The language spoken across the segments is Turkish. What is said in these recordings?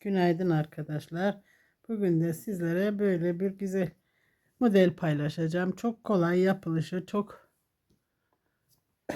Günaydın arkadaşlar. Bugün de sizlere böyle bir güzel model paylaşacağım. Çok kolay yapılışı, çok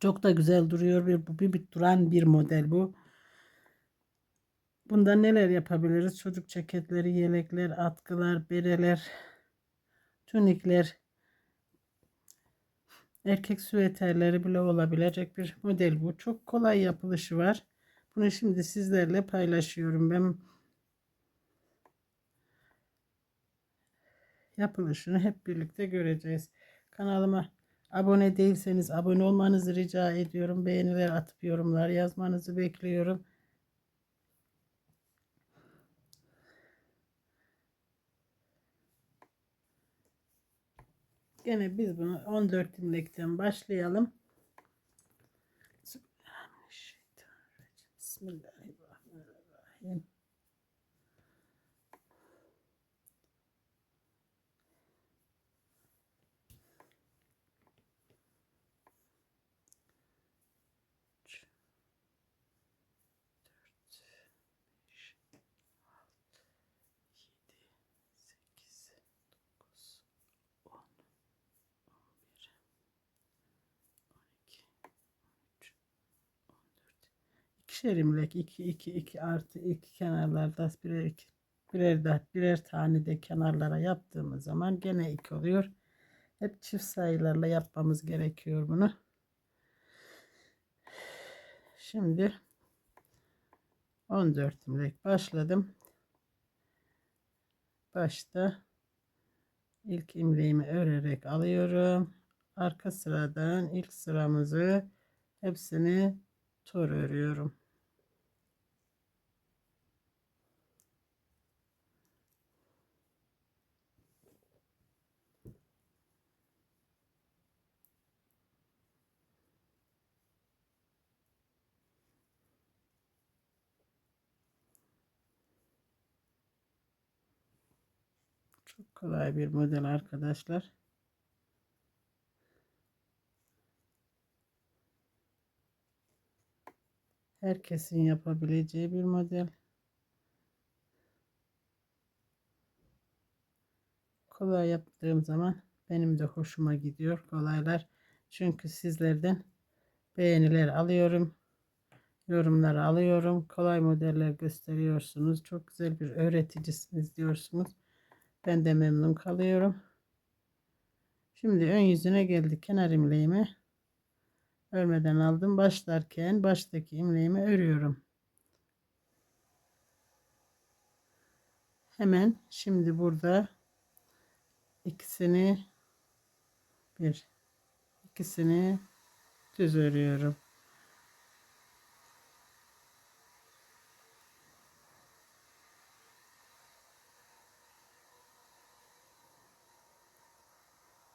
çok da güzel duruyor. Bir, bir, bir duran bir model bu. Bunda neler yapabiliriz? Çocuk ceketleri, yelekler, atkılar, bereler, tunikler, erkek süveterleri bile olabilecek bir model bu. Çok kolay yapılışı var. Bunu şimdi sizlerle paylaşıyorum. Ben yapılışını hep birlikte göreceğiz. Kanalıma abone değilseniz abone olmanızı rica ediyorum. Beğeniler atıp yorumlar yazmanızı bekliyorum. Gene biz bunu 14 imlekten başlayalım. bismillah İkişer imlek, iki, iki, iki artı iki kenarlarda birer, iki, birer, de, birer tane de kenarlara yaptığımız zaman gene iki oluyor. Hep çift sayılarla yapmamız gerekiyor bunu. Şimdi 14 imlek başladım. Başta ilk imleğimi örerek alıyorum. Arka sıradan ilk sıramızı hepsini tur örüyorum. Çok kolay bir model arkadaşlar. Herkesin yapabileceği bir model. Kolay yaptığım zaman benim de hoşuma gidiyor kolaylar. Çünkü sizlerden beğeniler alıyorum. Yorumlar alıyorum. Kolay modeller gösteriyorsunuz. Çok güzel bir öğreticisiniz diyorsunuz. Ben de memnun kalıyorum. Şimdi ön yüzüne geldik. Kenar imleğimi örmeden aldım. Başlarken baştaki imleğimi örüyorum. Hemen şimdi burada ikisini bir ikisini düz örüyorum.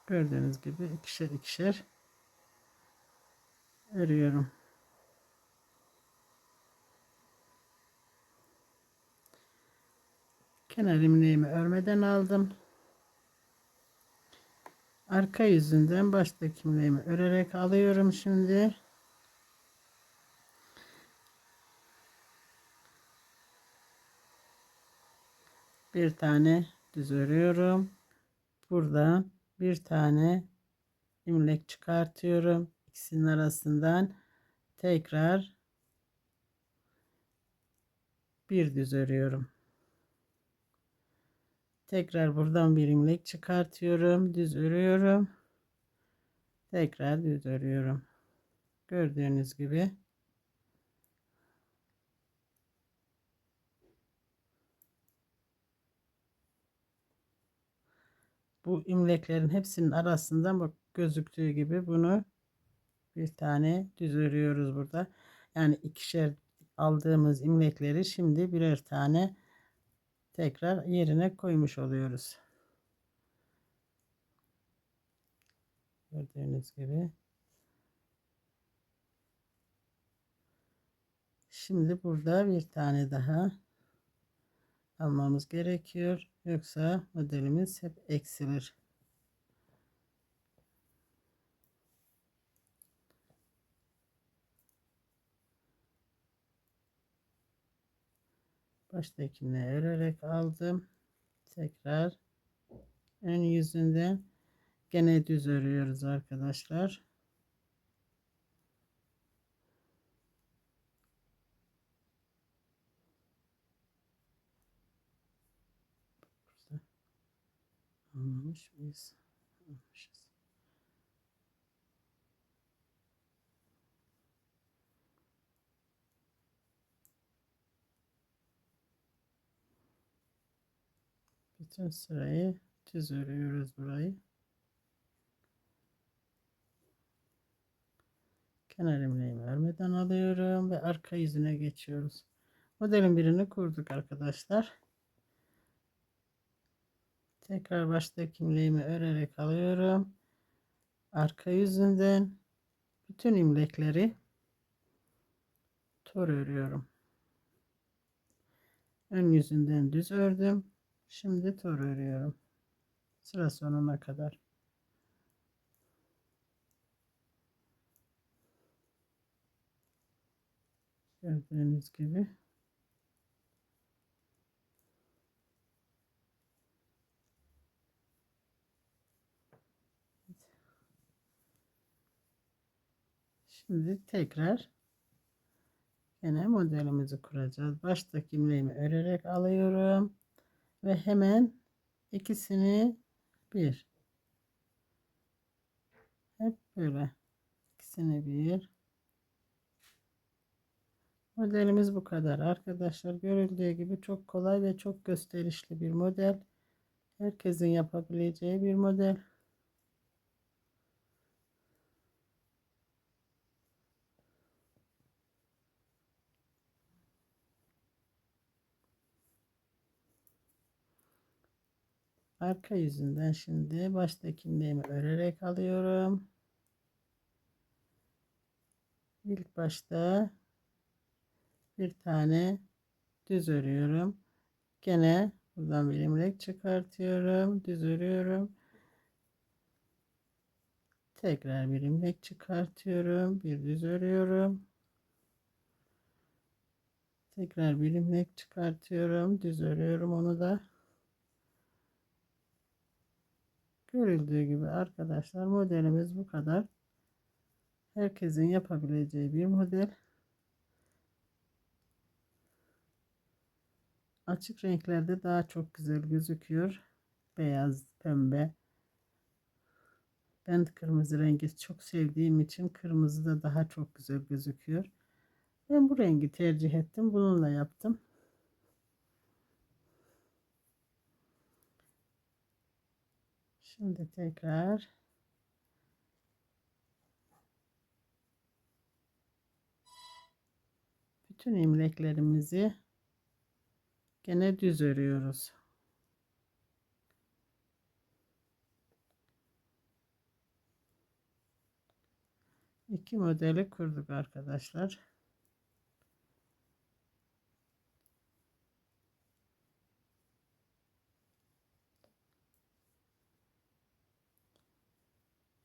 Gördüğünüz gibi ikişer ikişer örüyorum. Kenar imleğimi örmeden aldım. Arka yüzünden baştaki imleğimi örerek alıyorum şimdi. Bir tane düz örüyorum. Buradan bir tane imlek çıkartıyorum. İkisinin arasından tekrar bir düz örüyorum. Tekrar buradan bir imlek çıkartıyorum. Düz örüyorum. Tekrar düz örüyorum. Gördüğünüz gibi bu imleklerin hepsinin arasından bak gözüktüğü gibi bunu bir tane düz örüyoruz burada. Yani ikişer aldığımız imlekleri şimdi birer tane tekrar yerine koymuş oluyoruz. Gördüğünüz gibi. Şimdi burada bir tane daha almamız gerekiyor. Yoksa modelimiz hep eksilir. Baştakini örerek aldım. Tekrar ön yüzünden gene düz örüyoruz arkadaşlar. Burada anlamış mıyız? Anlamışız. Bütün sırayı düz örüyoruz burayı. Kenar ilmeğimi örmeden alıyorum ve arka yüzüne geçiyoruz. Modelin birini kurduk arkadaşlar. Tekrar baştaki ilmeğimi örerek alıyorum. Arka yüzünden bütün ilmekleri tor örüyorum. Ön yüzünden düz ördüm. Şimdi tor örüyorum. Sıra sonuna kadar. Gördüğünüz gibi. Şimdi tekrar yine modelimizi kuracağız. Baştaki ilmeğimi örerek alıyorum ve hemen ikisini bir hep böyle ikisini bir. Modelimiz bu kadar arkadaşlar. Görüldüğü gibi çok kolay ve çok gösterişli bir model. Herkesin yapabileceği bir model arka yüzünden şimdi baştaki ilmeğimi örerek alıyorum. İlk başta bir tane düz örüyorum. Gene buradan bir ilmek çıkartıyorum. Düz örüyorum. Tekrar bir ilmek çıkartıyorum. Bir düz örüyorum. Tekrar bir ilmek çıkartıyorum. Düz örüyorum onu da. Görüldüğü gibi arkadaşlar modelimiz bu kadar. Herkesin yapabileceği bir model. Açık renklerde daha çok güzel gözüküyor. Beyaz, pembe. Ben kırmızı rengi çok sevdiğim için kırmızı da daha çok güzel gözüküyor. Ben bu rengi tercih ettim. Bununla yaptım. Şimdi tekrar bütün ilmeklerimizi gene düz örüyoruz. İki modeli kurduk arkadaşlar.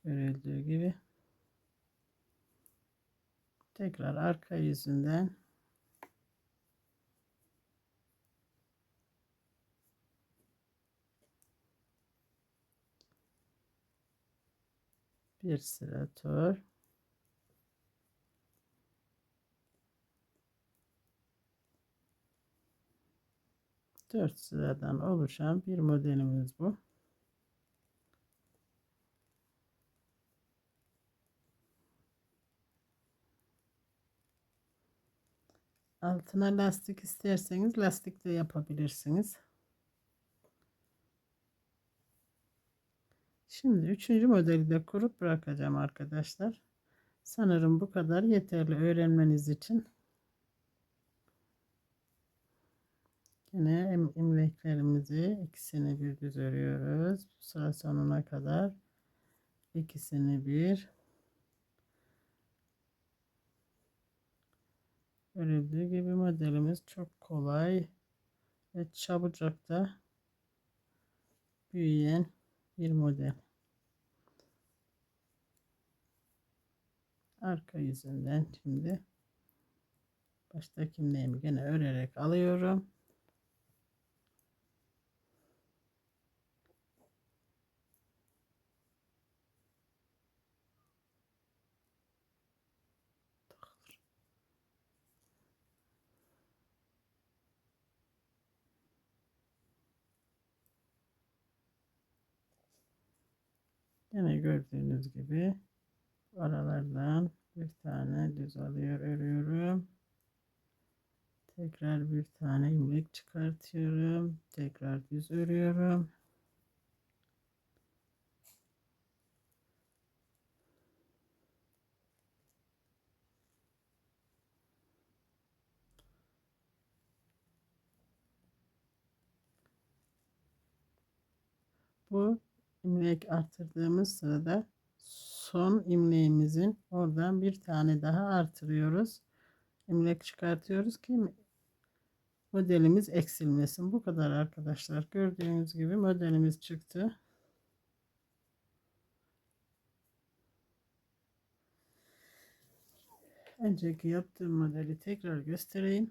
Görüldüğü gibi. Tekrar arka yüzünden. Bir sıra tur. Dört sıradan oluşan bir modelimiz bu. Altına lastik isterseniz lastik de yapabilirsiniz. Şimdi üçüncü modeli de kurup bırakacağım arkadaşlar. Sanırım bu kadar yeterli öğrenmeniz için. Yine imleklerimizi ikisini bir düz örüyoruz. Sıra sonuna kadar ikisini bir Görüldüğü gibi modelimiz çok kolay ve çabucak da büyüyen bir model. Arka yüzünden şimdi baştaki ilmeğimi gene örerek alıyorum. Yine gördüğünüz gibi aralardan bir tane düz alıyor örüyorum. Tekrar bir tane ilmek çıkartıyorum. Tekrar düz örüyorum. Bu ilmek arttırdığımız sırada son ilmeğimizin oradan bir tane daha artırıyoruz. İlmek çıkartıyoruz ki modelimiz eksilmesin. Bu kadar arkadaşlar. Gördüğünüz gibi modelimiz çıktı. Önceki yaptığım modeli tekrar göstereyim.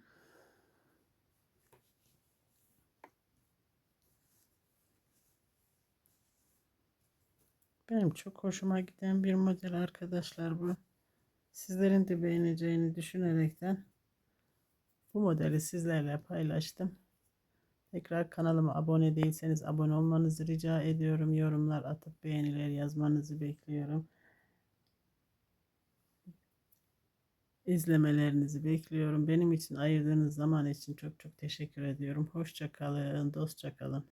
Benim çok hoşuma giden bir model arkadaşlar bu. Sizlerin de beğeneceğini düşünerekten bu modeli sizlerle paylaştım. Tekrar kanalıma abone değilseniz abone olmanızı rica ediyorum. Yorumlar atıp beğeniler yazmanızı bekliyorum. İzlemelerinizi bekliyorum. Benim için ayırdığınız zaman için çok çok teşekkür ediyorum. Hoşça kalın, dostça kalın.